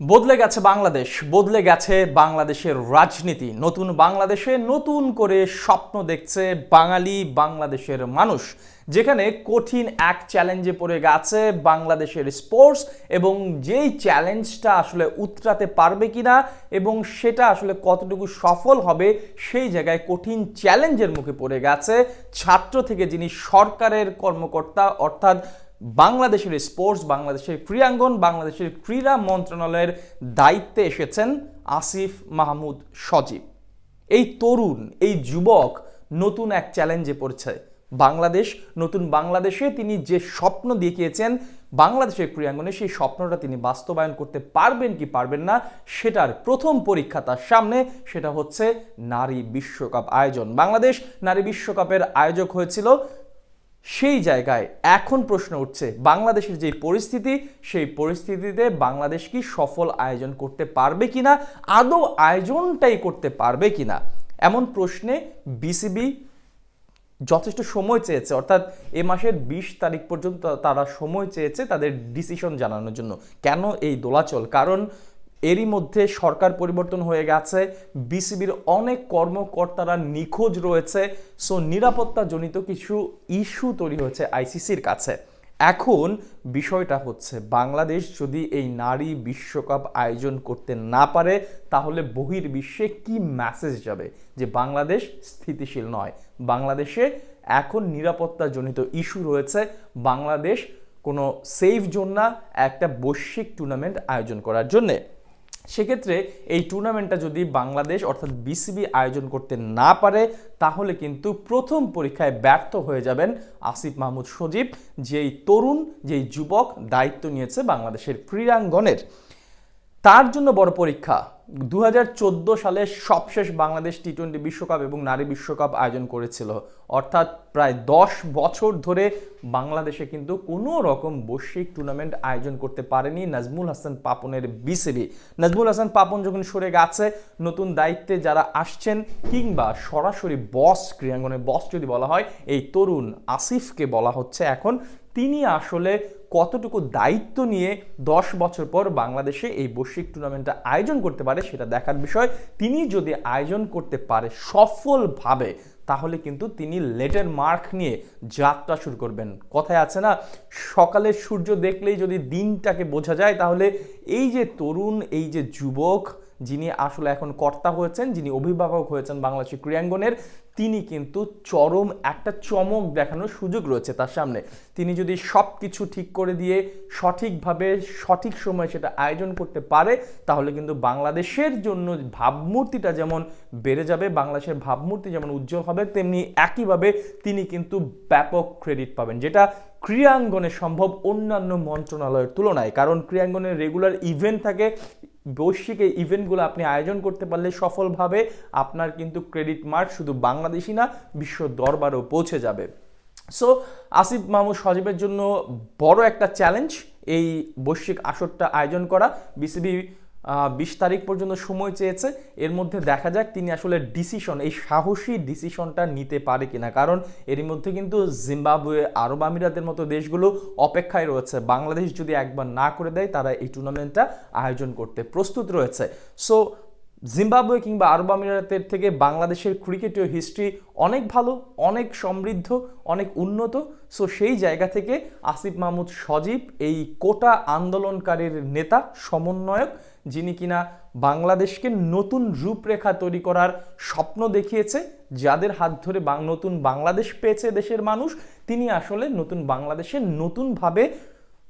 বদলে গেছে বাংলাদেশ, বদলে গেছে বাংলাদেশের রাজনীতি। নতুন বাংলাদেশে নতুন করে স্বপ্ন দেখছে বাঙালি বাংলাদেশের মানুষ, যেখানে কঠিন এক চ্যালেঞ্জে পড়ে গেছে বাংলাদেশের স্পোর্টস এবং যেই চ্যালেঞ্জটা আসলে উতরাতে পারবে কিনা এবং সেটা আসলে কতটুকু সফল হবে, সেই জায়গায় কঠিন চ্যালেঞ্জের মুখে পড়ে গেছে ছাত্র থেকে যিনি সরকারের কর্মকর্তা, অর্থাৎ বাংলাদেশের স্পোর্টস বাংলাদেশের ক্রীড়াঙ্গন, বাংলাদেশের ক্রীড়া মন্ত্রণালয়ের দায়িত্বে এসেছেন আসিফ মাহমুদ সজীব। এই তরুণ, এই যুবক নতুন এক চ্যালেঞ্জে পড়ছে। বাংলাদেশ, নতুন বাংলাদেশে তিনি যে স্বপ্ন দেখিয়েছেন, বাংলাদেশের ক্রীড়াঙ্গনে সেই স্বপ্নটা তিনি বাস্তবায়ন করতে পারবেন কি পারবেন না, সেটার প্রথম পরীক্ষা তার সামনে, সেটা হচ্ছে নারী বিশ্বকাপ আয়োজন। বাংলাদেশ নারী বিশ্বকাপের আয়োজক হয়েছিল সেই জায়গায় এখন প্রশ্ন উঠছে, বাংলাদেশের যে পরিস্থিতি, সেই পরিস্থিতিতে বাংলাদেশ কি সফল আয়োজন করতে পারবে কিনা, আদৌ আয়োজনটাই করতে পারবে কিনা? এমন প্রশ্নে বিসিবি যথেষ্ট সময় চেয়েছে, অর্থাৎ এ মাসের বিশ তারিখ পর্যন্ত তারা সময় চেয়েছে তাদের ডিসিশন জানানোর জন্য। কেন এই দোলাচল? কারণ এরই মধ্যে সরকার পরিবর্তন হয়ে গেছে, বিসিবির অনেক কর্মকর্তারা নিখোঁজ রয়েছে, সো নিরাপত্তাজনিত কিছু ইস্যু তৈরি হয়েছে আইসিসির কাছে। এখন বিষয়টা হচ্ছে, বাংলাদেশ যদি এই নারী বিশ্বকাপ আয়োজন করতে না পারে, তাহলে বহির্বিশ্বে কি মেসেজ যাবে? যে বাংলাদেশ স্থিতিশীল নয়। বাংলাদেশে এখন নিরাপত্তাজনিত ইস্যু রয়েছে, বাংলাদেশ কোনো সেফ জোন না, একটা বৈশ্বিক টুর্নামেন্ট আয়োজন করার জন্যে। সেক্ষেত্রে এই টুর্নামেন্টটা যদি বাংলাদেশ অর্থাৎ বিসিবি আয়োজন করতে না পারে, তাহলে কিন্তু প্রথম পরীক্ষায় ব্যর্থ হয়ে যাবেন আসিফ মাহমুদ সজীব, যেই তরুণ, যেই যুবক দায়িত্ব নিয়েছে বাংলাদেশের ক্রীড়াঙ্গনের। তার জন্য বড় পরীক্ষা। দু হাজার চোদ্দ সালে সবশেষ বাংলাদেশ টি টোয়েন্টি বিশ্বকাপ এবং নারী বিশ্বকাপ আয়োজন করেছিল। অর্থাৎ প্রায় দশ বছর ধরে বাংলাদেশে কিন্তু কোনো রকম বৈশ্বিক টুর্নামেন্ট আয়োজন করতে পারেনি নাজমুল হাসান পাপনের বিসিবি। নাজমুল হাসান পাপন যখন সরে গেছে, নতুন দায়িত্বে যারা আসছেন কিংবা সরাসরি বস ক্রীড়াঙ্গনের বস যদি বলা হয়, এই তরুণ আসিফকে বলা হচ্ছে এখন তিনি আসলে কতটুকু দায়িত্ব নিয়ে দশ বছর পর বাংলাদেশে এই বৈশ্বিক টুর্নামেন্টটা আয়োজন করতে পারে সেটা দেখার বিষয়। তিনি যদি আয়োজন করতে পারে সফলভাবে, তাহলে কিন্তু তিনি লেটার মার্ক নিয়ে যাত্রা শুরু করবেন। কথায় আছে না, সকালের সূর্য দেখলেই যদি দিনটাকে বোঝা যায়, তাহলে এই যে তরুণ, এই যে যুবক যিনি আসলে এখন কর্তা হয়েছেন, যিনি অভিভাবক হয়েছেন বাংলাদেশের ক্রীড়াঙ্গনের, তিনি কিন্তু চরম একটা চমক দেখানোর সুযোগ রয়েছে তার সামনে। তিনি যদি সব কিছু ঠিক করে দিয়ে সঠিকভাবে, সঠিক সময় সেটা আয়োজন করতে পারে, তাহলে কিন্তু বাংলাদেশের জন্য ভাবমূর্তিটা যেমন বেড়ে যাবে, বাংলাদেশের ভাবমূর্তি যেমন উজ্জ্বল হবে, তেমনি একইভাবে তিনি কিন্তু ব্যাপক ক্রেডিট পাবেন, যেটা ক্রীড়াঙ্গনে সম্ভব অন্যান্য মন্ত্রণালয়ের তুলনায়। কারণ ক্রীড়াঙ্গনের রেগুলার ইভেন্ট থাকে বৈশ্বিক এই ইভেন্টগুলো আপনি আয়োজন করতে পারলে সফলভাবে আপনার কিন্তু ক্রেডিট মার্ক শুধু বাংলাদেশি না, বিশ্ব দরবারেও পৌঁছে যাবে। সো আসিফ মাহমুদ সজীবের জন্য বড় একটা চ্যালেঞ্জ এই বৈশ্বিক আসরটা আয়োজন করা। বিসিবি বিশ তারিখ পর্যন্ত সময় চেয়েছে। এর মধ্যে দেখা যাক তিনি আসলে ডিসিশন এই সাহসী ডিসিশনটা নিতে পারে কিনা। কারণ এর মধ্যে কিন্তু জিম্বাবুয়ে আরব আমিরাতের মতো দেশগুলো অপেক্ষায় রয়েছে। বাংলাদেশ যদি একবার না করে দেয়, তারা এই টুর্নামেন্টটা আয়োজন করতে প্রস্তুত রয়েছে। সো জিম্বাবুয়ে কিংবা আরব আমিরাতের থেকে বাংলাদেশের ক্রিকেটীয় হিস্ট্রি অনেক ভালো, অনেক সমৃদ্ধ, অনেক উন্নত। সো সেই জায়গা থেকে আসিফ মাহমুদ সজীব, এই কোটা আন্দোলনকারীর নেতা, সমন্বয়ক, যিনি কিনা বাংলাদেশকে নতুন রূপরেখা তৈরি করার স্বপ্ন দেখিয়েছে, যাদের হাত ধরে নতুন বাংলাদেশ পেয়েছে দেশের মানুষ, তিনি আসলে নতুন বাংলাদেশে নতুনভাবে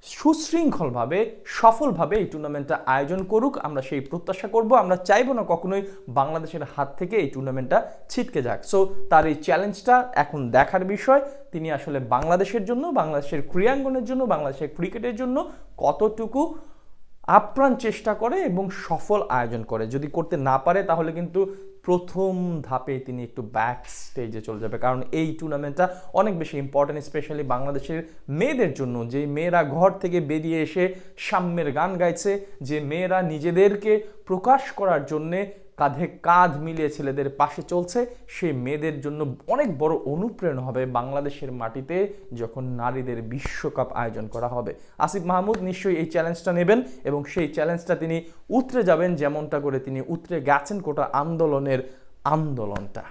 সুশৃঙ্খলভাবে, সফলভাবে এই টুর্নামেন্টটা আয়োজন করুক, আমরা সেই প্রত্যাশা করব। আমরা চাইব না কখনোই বাংলাদেশের হাত থেকে এই টুর্নামেন্টটা ছিটকে যাক। সো তার এই চ্যালেঞ্জটা এখন দেখার বিষয়। তিনি আসলে বাংলাদেশের জন্য, বাংলাদেশের ক্রীড়াঙ্গনের জন্য, বাংলাদেশের ক্রিকেটের জন্য কতটুকু আপ্রাণ চেষ্টা করে এবং সফল আয়োজন করে। যদি করতে না পারে, তাহলে কিন্তু প্রথম ধাপে তিনি একটু ব্যাক স্টেজে চলে যাবে। কারণ এই টুর্নামেন্টটা অনেক বেশি ইম্পর্টেন্ট স্পেশালি বাংলাদেশের মেয়েদের জন্য। যে মেয়েরা ঘর থেকে বেরিয়ে এসে সাম্যের গান গাইছে, যে মেয়েরা নিজেদেরকে প্রকাশ করার জন্যে কাঁধে কাঁধ মিলিয়ে ছেলেদের পাশে চলছে। সেই মেয়েদের জন্য অনেক বড় অনুপ্রেরণা হবে বাংলাদেশের মাটিতে যখন নারীদের বিশ্বকাপ আয়োজন করা হবে। আসিফ মাহমুদ নিশ্চয়ই এই চ্যালেঞ্জটা নেবেন এবং সেই চ্যালেঞ্জটা তিনি উতরে যাবেন, যেমনটা করে তিনি উতরে গেছেন কোটা আন্দোলনের আন্দোলনটা।